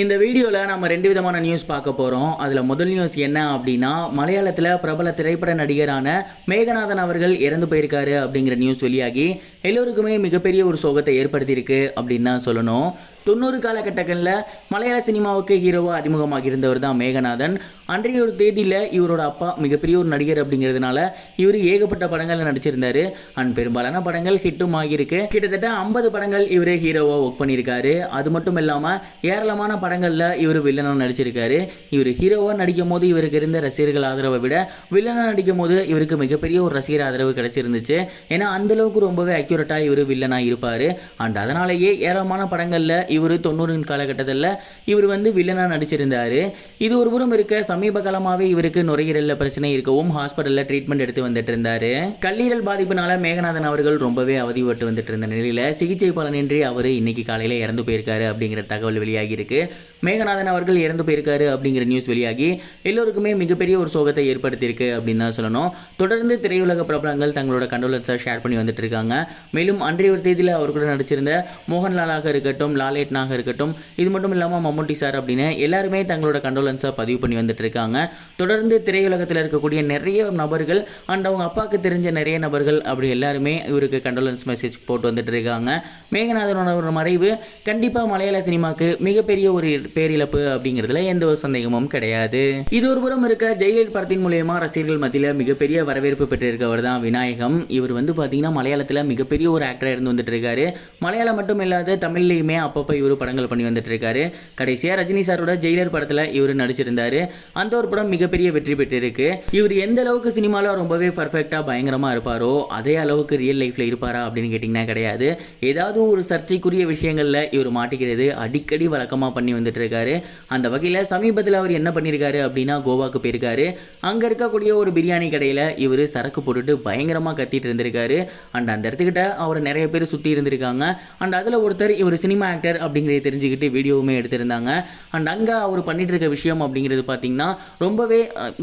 இந்த வீடியோவில் நம்ம ரெண்டு விதமான நியூஸ் பார்க்க போகிறோம் அதில் முதல் நியூஸ் என்ன அப்படின்னா மலையாளத்தில் பிரபல திரைப்பட நடிகரான மேகநாதன் அவர்கள் இறந்து போயிருக்காரு அப்படிங்கிற நியூஸ் வெளியாகி எல்லோருக்குமே மிகப்பெரிய ஒரு சோகத்தை ஏற்படுத்தியிருக்கு அப்படின்னு தான் சொல்லணும். தொண்ணூறு காலகட்டங்களில் மலையாள சினிமாவுக்கு ஹீரோவாக அறிமுகமாக இருந்தவர் தான் மேகநாதன். அன்றைய ஒரு தேதியில் இவரோட அப்பா மிகப்பெரிய ஒரு நடிகர் அப்படிங்கிறதுனால இவர் ஏகப்பட்ட படங்களில் நடிச்சிருந்தார். அண்ட் பெரும்பாலான படங்கள் ஹிட்டும் ஆகியிருக்கு. கிட்டத்தட்ட ஐம்பது படங்கள் இவரே ஹீரோவாக ஒர்க் பண்ணியிருக்காரு. அது மட்டும் இல்லாமல் ஏராளமான படங்களில் இவர் வில்லனாக நடிச்சிருக்காரு. இவர் ஹீரோவாக நடிக்கும் போது இவருக்கு இருந்த ரசிகர்கள் ஆதரவை விட வில்லனாக நடிக்கும் போது இவருக்கு மிகப்பெரிய ஒரு ரசிகர் ஆதரவு கிடச்சிருந்துச்சு. ஏன்னா அந்த அளவுக்கு ரொம்பவே அக்யூரேட்டாக இவர் வில்லனாக இருப்பார். அண்ட் அதனாலேயே ஏராளமான படங்களில் இவர் தொண்ணூறின் காலகட்டத்தில் இவர் வந்து வில்லனாக நடிச்சிருந்தார். இது ஒரு புறம் இருக்க சமீப காலமாகவே இவருக்கு நுரையீரலில் பிரச்சனை இருக்கவும் ஹாஸ்பிட்டலில் ட்ரீட்மெண்ட் எடுத்து வந்துட்டு இருந்தார் கல்லீரல் பாதிப்புனால மேகநாதன் அவர்கள் ரொம்பவே அவதிப்பட்டு வந்துட்டு இருந்த நிலையில் சிகிச்சை பலனின்றி அவர் இன்னைக்கு காலையில் இறந்து போயிருக்காரு அப்படிங்கிற தகவல் வெளியாகி இருக்கு மேகநாதன் அவர்கள் இறந்து போயிருக்காரு அப்படிங்கிற நியூஸ் வெளியாகி எல்லோருக்குமே மிகப்பெரிய ஒரு சோகத்தை ஏற்படுத்தியிருக்கு அப்படின்னு தான் சொல்லணும். தொடர்ந்து திரையுலக பிரபலங்கள் தங்களோட கண்டோலன்ஸை ஷேர் பண்ணி வந்துட்டு இருக்காங்க. மேலும் அன்றைய ஒரு தேதியில் அவர் கூட நடிச்சிருந்த மோகன்லாலாக இருக்கட்டும் லாலேட்னாக இருக்கட்டும் இது மட்டும் இல்லாமல் மம்முட்டி சார் அப்படின்னு எல்லாருமே தங்களோட கண்டோலன்ஸை பதிவு பண்ணி வந்துட்டு இருக்காங்க. தொடர்ந்து திரையுலகத்தில் இருக்கக்கூடிய நிறைய நபர்கள் அண்ட் அவங்க அப்பாவுக்கு தெரிஞ்ச நிறைய நபர்கள் அப்படி எல்லாருமே இவருக்கு கண்டோலன்ஸ் மெசேஜ் போட்டு வந்துட்டு இருக்காங்க. மேகநாதனோட மறைவு கண்டிப்பாக மலையாள சினிமாக்கு மிகப்பெரிய ஒரு பேரிழப்பு அப்படிங்கிறதுல எந்த ஒரு சந்தேகமும் கிடையாது. இது ஒரு புறம் இருக்க ஜெயிலர் படத்தின் மூலயமா ரசிகர்கள் மத்தியில் மிகப்பெரிய வரவேற்பு பெற்றிருக்கவர் தான் விநாயகம். இவர் வந்து பார்த்தீங்கன்னா மலையாளத்தில் மிகப்பெரிய ஒரு ஆக்டராக இருந்து வந்துட்டு இருக்காரு மலையாளம் மட்டும் இல்லாத தமிழ்லையுமே அப்பப்போ இவர் படங்கள் பண்ணி வந்துட்டு இருக்காரு கடைசியாக ரஜினி சாரோட ஜெயிலர் படத்தில் இவர் நடிச்சிருந்தாரு. அந்த ஒரு படம் மிகப்பெரிய வெற்றி பெற்றிருக்கு. இவர் எந்த அளவுக்கு சினிமாவில் ரொம்பவே பர்ஃபெக்டாக பயங்கரமாக இருப்பாரோ அதே அளவுக்கு ரியல் லைஃப்பில் இருப்பாரா அப்படின்னு கேட்டிங்கன்னா கிடையாது. ஏதாவது ஒரு சர்ச்சைக்குரிய விஷயங்களில் இவர் மாட்டிக்கிறது அடிக்கடி வழக்கமாக பண்ணி வந்துட்டு இருக்காரு அந்த வகையில் சமீபத்தில் அவர் என்ன பண்ணியிருக்காரு அப்படின்னா கோவாக்கு போயிருக்காரு. அங்கே இருக்கக்கூடிய ஒரு பிரியாணி கடையில் இவர் சரக்கு போட்டுட்டு பயங்கரமாக கத்திட்டு இருந்திருக்காரு. அண்ட் அந்த இடத்துக்கிட்ட அவர் நிறைய பேர் சுற்றி இருந்திருக்காங்க. அண்ட் அதில் ஒருத்தர் இவர் சினிமா ஆக்டர் அப்படிங்கிறத தெரிஞ்சுக்கிட்டு வீடியோவுமே எடுத்திருந்தாங்க. அண்ட் அங்கே அவர் பண்ணிட்டு இருக்க விஷயம் அப்படிங்கிறது பார்த்தீங்கன்னா ரொம்பவே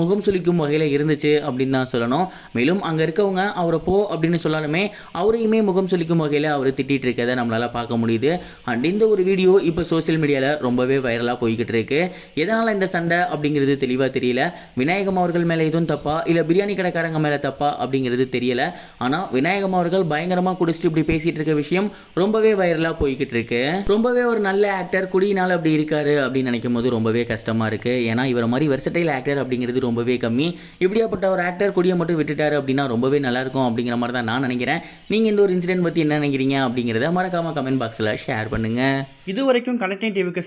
முகம் சுளிக்கும் வகையில் இருந்துச்சு அப்படின்னு தான் சொல்லணும். மேலும் அங்கே இருக்கவங்க அவரை போ அப்படின்னு சொல்லாலுமே அவரையுமே முகம் சுளிக்கும் வகையில் அவர் திட்டிட்டு இருக்கதை நம்மளால் பார்க்க முடியுது. அண்ட் இந்த ஒரு வீடியோ இப்போ சோசியல் மீடியாவில் ரொம்பவே வைரலாக போய்கிட்டு இருக்கு எதனால் இந்த சண்டை அப்படிங்கிறது தெளிவாக தெரியல. விநாயகம் அவர்கள் மேலே எதுவும் தப்பா? இல்லை பிரியாணி கடைக்காரங்க மேலே தப்பா? அப்படிங்கிறது தெரியல. ஆனால் விநாயகம் அவர்கள் பயங்கரமாக குடிச்சிட்டு இப்படி பேசிட்டு இருக்க விஷயம் ரொம்பவே வைரலாக போய்கிட்டு இருக்கு ரொம்பவே ஒரு நல்ல ஆக்டர் குடியினால் அப்படி இருக்காரு அப்படின்னு நினைக்கும் போது ரொம்பவே கஷ்டமா இருக்கு. ஏன்னா இவரை மாதிரி வெர்சடைல் ஆக்டர் அப்படிங்கிறது ரொம்பவே கம்மி. இப்படியாப்பட்ட ஒரு ஆக்டர் குடியை மட்டும் விட்டுட்டாரு அப்படின்னா ரொம்பவே நல்லா இருக்கும் அப்படிங்கிற மாதிரி தான் நான் நினைக்கிறேன். நீங்கள் இந்த ஒரு இன்சிடென்ட் பற்றி என்ன நினைக்கிறீங்க அப்படிங்கிறத மறக்காம கமெண்ட் பாக்ஸில் ஷேர் பண்ணுங்க. இது வரைக்கும் கனெக்டிங் டிவிக்கு